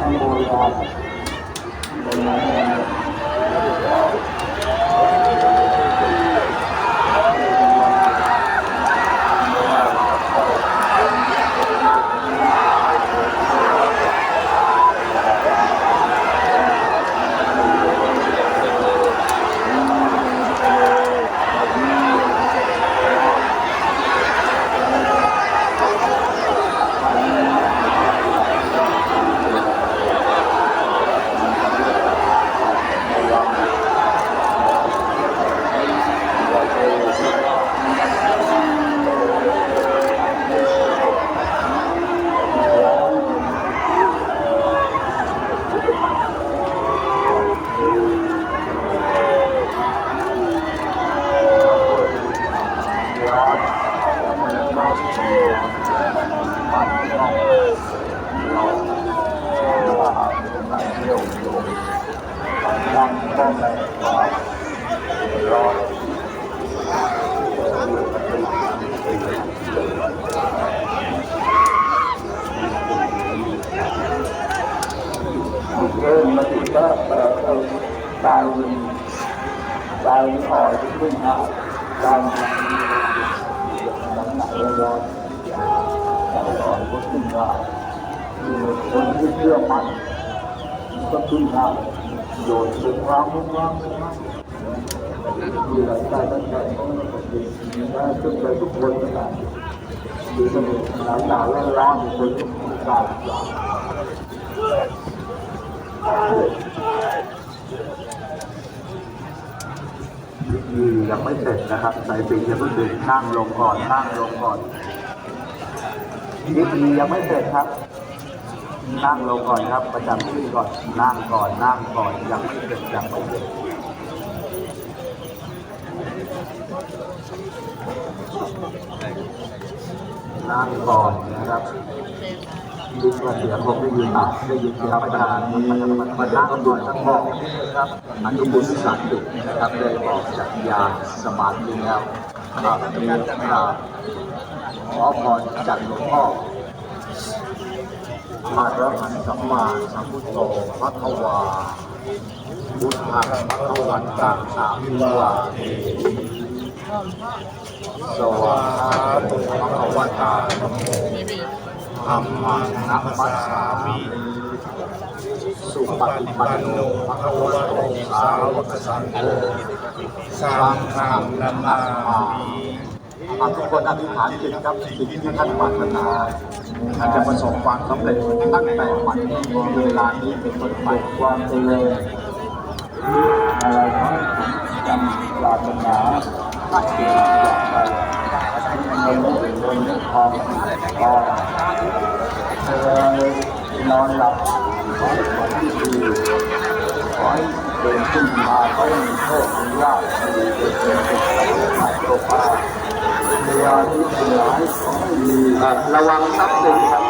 ทั้ง มาถึงก็เออเอาดาววินดาววินอ่อยขึ้นมาดาววินหนังหนังร้อนดาวอ่อยก็ขึ้นมาคือคนที่เชื่อมันก็ขึ้นมาโยนเป็นวางมุ้งวามุ้งวางมีหลายใจตั้งใจก็ไม่ต้องดีนะขึ้นไปทุกคนนะดูสนุกหนาวหนาวร้อนร้อนคนทุกคนกา ที่ยังไม่เสร็จนะครับ สายสียังเพิ่งดึงนั่งลงก่อนนั่งลงก่อนพิธียังไม่เสร็จครับ นั่งลงก่อนครับ ประจำที่ก่อนนั่งก่อนนั่งก่อนยังไม่เสร็จยังไม่เสร็จนั่งก่อนนะครับ ยินเสียงคงได้ยินได้ยินเสียงประธานมันมันมันนั่งก่อนสักบอกนะครับอนุบุญสันตุนะครับได้บอกจากยานสมาธิแล้วครับมีครับขอพรจากหลวงพ่อพระรหันต์สัมมาสัมพุทโธพระควาพุทธังพระวันตังอาภิวาเทสวาตุพระควตาธรรมโม ธรรมังนัมมัสสามิสุปฏิปันโนพระควโตสาวกสังโฆสังฆังนัมามิอะทุกคนอธิษฐานจิตครับสิ่งที่ท่านปรารถนาอาจจะประสบความสำเร็จตั้งแต่วันนี้เวลานี้เป็นต้นไปความเจริญอะไรทั้จำปรารถนาตั้งใจอยากไปเงินเงินเงินทองทองเวลา นอนหลับขอให้ผลที่ดีขอให้เดินขึ้นมาขอให้มีโชคมีลาภมีเกิดเป็นเป็นไปโลภะเวลาที่เป็นหลายขอให้มีระวังทรัพย์สินของมีค่าด้